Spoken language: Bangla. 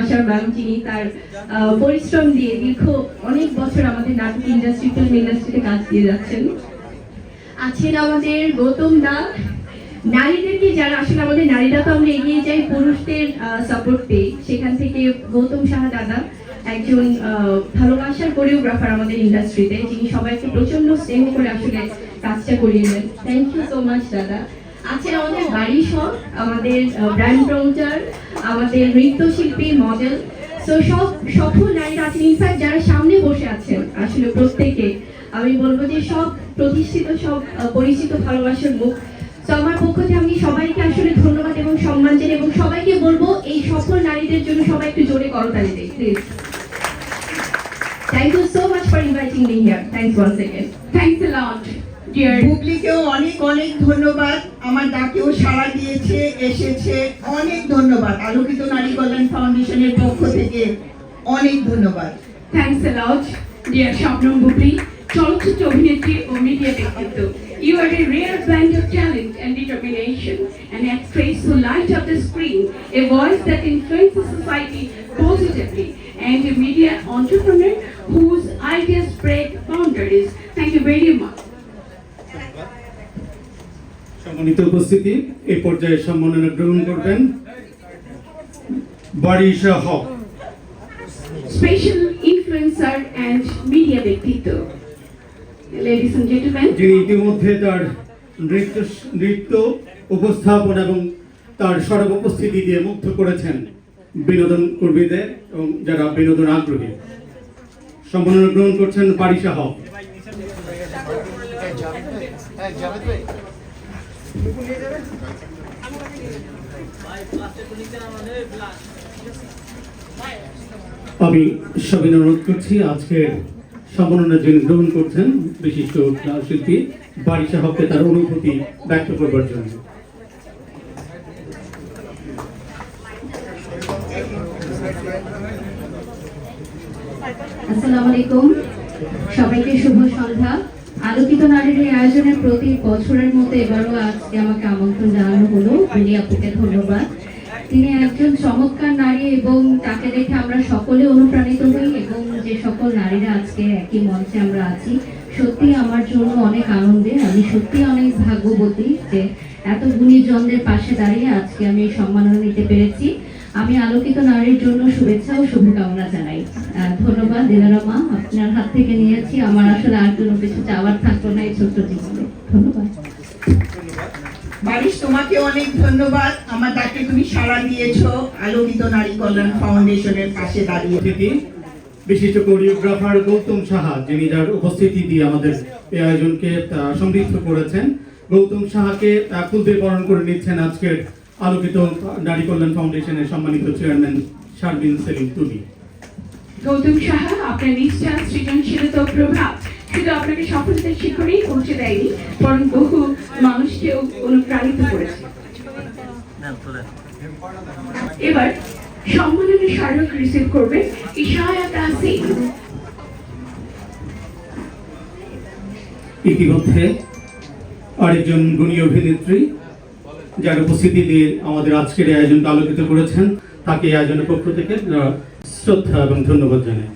আশার ম্যাম, যিনি তার পরিশ্রম দিয়ে দীর্ঘ অনেক বছর আমাদের নাটক ইন্ডাস্ট্রি ফিল্ম ইন্ডাস্ট্রিতে কাজ দিয়ে যাচ্ছেন। আছেন আমাদের গৌতম দা। নারীদেরকে যারা, আসলে আমাদের নারীরা তো আমরা এগিয়ে যাই, পুরুষদের সাপোর্ট পেয়ে। সেখান থেকে গৌতম সাহা দাদা, একজন ভালোবাসার কোরিওগ্রাফার আমাদের ইন্ডাস্ট্রিতে যিনি সবাইকে প্রচণ্ড স্নেহ করে আসলে কাজটা করিয়ে দেন। থ্যাংক ইউ সো মাচ দাদা। আছেন আমাদের বাড়ি সব, আমাদের ব্র্যান্ড প্রমোটার আমাদের নৃত্যশিল্পী মডেল তো সব, সফল নারীরা আছেন ইনফ্যাক্ট যারা সামনে বসে আছেন, আসলে প্রত্যেকে, আমি বলব যে সব প্রতিষ্ঠিত, সব পরিচিত, ভালোবাসার মুখ। তো আমার পক্ষ থেকে আমি সবাইকে আসলে ধন্যবাদ এবং সম্মান জানাই এবং সবাইকে বলব, এই সফল নারীদের জন্য সবাই একটু জোরে করতালি দেয় please you so much for inviting me here thanks once again thanks a lot dear বুবলিকেও অনেক অনেক ধন্যবাদ আমার ডাকেও সাড়া দিয়েছে এসেছে অনেক ধন্যবাদ আলোকিত নারী কল্যাণ ফাউন্ডেশনের পক্ষ থেকে অনেক ধন্যবাদ thanks lot dear Shabnam Bubly চলচ্চিত্র অভিনেত্রী ও মিডিয়া ব্যক্তিত্ব You are a rare blend of talent and determination, an actress who light up the screen, a voice that influences society positively, and a media entrepreneur whose ideas break boundaries. Thank you very much. সম্মানিত উপস্থিতি এই পর্যায়ে সম্মাননা গ্রহণ করবেন বারিশা হক influencer and media ব্যক্তিত্ব। যিনি ইতিমধ্যে তার নৃত্য নৃত্য উপস্থাপন এবং তার সরব উপস্থিতি দিয়ে মুগ্ধ করেছেন বিনোদন কর্মীদের এবং যারা বিনোদন আগ্রহী। সম্মাননা গ্রহণ করছেন বারিশা হক আমি সবিন অনুরোধ করছি, আজকে সম্মাননা যিনি গ্রহণ করছেন, বিশিষ্ট শিল্পী বারিশা হককে তার অনুভূতি ব্যক্ত করবার জন্য। আসসালামু আলাইকুম। সবাইকে শুভ সন্ধ্যা। আলোকিত নারীর এই আয়োজনের প্রতি বছরের মতো এবারও আজকে আমাকে আমন্ত্রণ জানানো হলো। বিলি আপুকে ধন্যবাদ। তিনি একজন চমৎকার নারী এবং তাকে দেখে আমরা সকলে অনুপ্রাণিত হই এবং যে সকল নারীরা আজকে একই মঞ্চে আমরা আছি, সত্যি আমার জন্য অনেক আনন্দে। আমি সত্যি অনেক ভাগ্যবতী যে এত গুণীজনদের পাশে দাঁড়িয়ে আজকে আমি সম্মাননা নিতে পেরেছি। আমি আলোকিত নারীর জন্য শুভেচ্ছা ও শুভকামনা জানাই। ধন্যবাদ দিলারা মা আপনার হাত থেকে নিয়েছি। আমার আসলে আর কোনো কিছু চাওয়ার থাকল না এই ছোট্ট জীবনে। ধন্যবাদ। বারিশ তোমাকে অনেক ধন্যবাদ। আমার ডাকে তুমি সাড়া দিয়েছ। আলোকিত নারী কল্যাণ ফাউন্ডেশনের পাশে দাঁড়িয়ে। বিশিষ্ট কোরিওগ্রাফার গৌতম সাহা যিনি যার উপস্থিতি দিয়ে আমাদের এই আয়োজনকে আহ, সমৃদ্ধ করেছেন। গৌতম সাহাকে ফুল বরণ করে নিচ্ছেন আজকের আলোকিত নারী কল্যাণ ফাউন্ডেশনের সম্মানিত চেয়ারম্যান শারবিন সেলিম তুলি। গৌতম সাহা আপনার নিষ্ঠা সৃজনশীলতা প্রভাব শুধু আপনাকে সফলতার শিখরেই পৌঁছে দেয়নি বরং বহু মানুষকেও অনুপ্রাণিত করেছে। এবার সম্মাননা স্মারক রিসিভ করবে ইশায়া তাহসিন ইতিমধ্যে আরেকজন গুণী অভিনেত্রী যার উপস্থিতি দিয়ে আমাদের আজকের এই আয়োজনকে আলোকিত করেছেন তাকে এই আয়োজনের পক্ষ থেকে আহ, শ্রদ্ধা এবং ধন্যবাদ জানাই